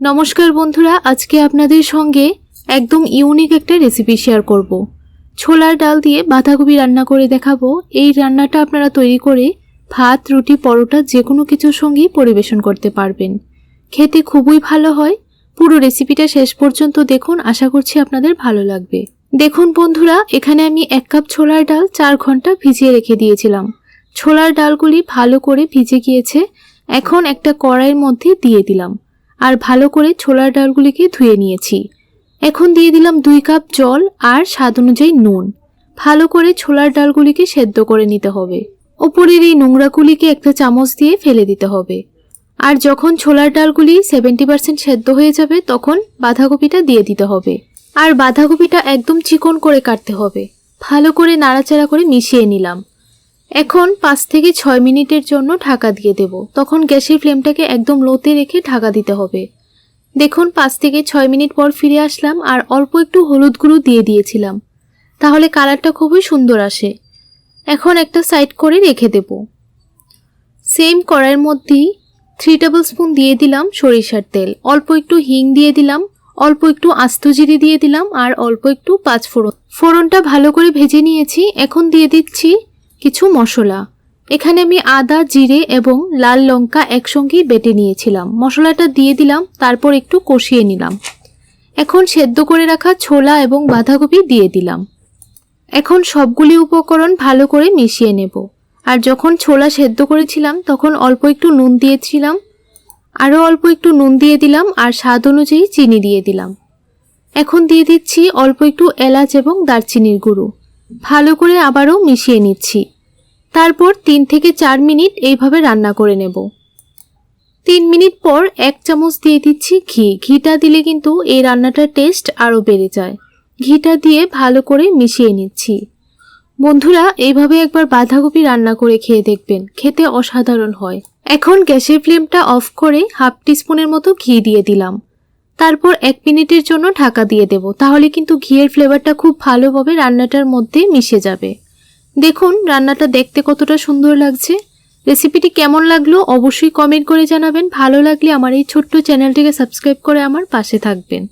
নমস্কার বন্ধুরা, আজকে আপনাদের সঙ্গে একদম ইউনিক একটা রেসিপি শেয়ার করব। ছোলার ডাল দিয়ে বাঁধাকপি রান্না করে দেখাবো। এই রান্নাটা আপনারা তৈরি করে ভাত, রুটি, পরোটা যে কোনো কিছুর সঙ্গেই পরিবেশন করতে পারবেন। খেতে খুবই ভালো হয়। পুরো রেসিপিটা শেষ পর্যন্ত দেখুন, আশা করছি আপনাদের ভালো লাগবে। দেখুন বন্ধুরা, এখানে আমি এক কাপ ছোলার ডাল চার ঘণ্টা ভিজিয়ে রেখে দিয়েছিলাম। ছোলার ডালগুলি ভালো করে ভিজে গিয়েছে। এখন একটা কড়াইয়ের মধ্যে দিয়ে দিলাম। আর ভালো করে ছোলার ডালগুলিকে ধুয়ে নিয়েছি। এখন দিয়ে দিলাম দুই কাপ জল আর স্বাদ অনুযায়ী নুন। ভালো করে ছোলার ডালগুলিকে সেদ্ধ করে নিতে হবে। ওপরের এই নোংরাগুলিকে একটা চামচ দিয়ে ফেলে দিতে হবে। আর যখন ছোলার ডালগুলি সেভেন্টি পার্সেন্ট সেদ্ধ হয়ে যাবে, তখন বাঁধাকপিটা দিয়ে দিতে হবে। আর বাঁধাকপিটা একদম চিকন করে কাটতে হবে। ভালো করে নাড়াচাড়া করে মিশিয়ে নিলাম। এখন পাঁচ থেকে ছয় মিনিটের জন্য ঢাকা দিয়ে দেব। তখন গ্যাসের ফ্লেমটাকে একদম লোতে রেখে ঢাকা দিতে হবে। দেখুন, পাঁচ থেকে ছয় মিনিট পর ফিরে আসলাম আর অল্প একটু হলুদ গুঁড়ো দিয়ে দিয়েছিলাম। তাহলে কালারটা খুবই সুন্দর আসে। এখন একটা সাইড করে রেখে দেব। সেম কড়াইয়ের মধ্যেই থ্রি টেবিল স্পুন দিয়ে দিলাম সরিষার তেল। অল্প একটু হিং দিয়ে দিলাম, অল্প একটু আস্ত জিরে দিয়ে দিলাম আর অল্প একটু পাঁচ ফোড়ন ফোড়নটা ভালো করে ভেজে নিয়েছি। এখন দিয়ে দিচ্ছি কিছু মশলা। এখানে আমি আদা, জিরে এবং লাল লঙ্কা একসঙ্গেই বেটে নিয়েছিলাম। মশলাটা দিয়ে দিলাম, তারপর একটু কষিয়ে নিলাম। এখন সেদ্ধ করে রাখা ছোলা এবং বাঁধাকপি দিয়ে দিলাম। এখন সবগুলি উপকরণ ভালো করে মিশিয়ে নেব। আর যখন ছোলা সেদ্ধ করেছিলাম, তখন অল্প একটু নুন দিয়েছিলাম। আরও অল্প একটু নুন দিয়ে দিলাম আর স্বাদ অনুযায়ী চিনি দিয়ে দিলাম। এখন দিয়ে দিচ্ছি অল্প একটু এলাচ এবং দারচিনির গুঁড়ো। ভালো করে আবারও মিশিয়ে নিচ্ছি। তারপর তিন থেকে চার মিনিট এইভাবে রান্না করে নেব। তিন মিনিট পর এক চামচ দিয়ে দিচ্ছি ঘি। ঘিটা দিলে কিন্তু এই রান্নাটার টেস্ট আরও বেড়ে যায়। ঘিটা দিয়ে ভালো করে মিশিয়ে নিচ্ছি। বন্ধুরা, এইভাবে একবার বাঁধাকপি রান্না করে খেয়ে দেখবেন। খেতে অসাধারণ হয়। এখন গ্যাসের ফ্লেমটা অফ করে হাফ টিস্পুনের মতো ঘি দিয়ে দিলাম। তারপর এক মিনিটের জন্য ঢাকা দিয়ে দেব, তাহলে কিন্তু ঘিয়ের ফ্লেভারটা খুব ভালোভাবে রান্নাটার মধ্যে মিশে যাবে। দেখুন, রান্নাটা দেখতে কতটা সুন্দর লাগছে। রেসিপিটি কেমন লাগল অবশ্যই কমেন্ট করে জানাবেন। ভালো লাগলে আমার এই ছোট্ট চ্যানেলটিকে সাবস্ক্রাইব করে আমার পাশে থাকবেন।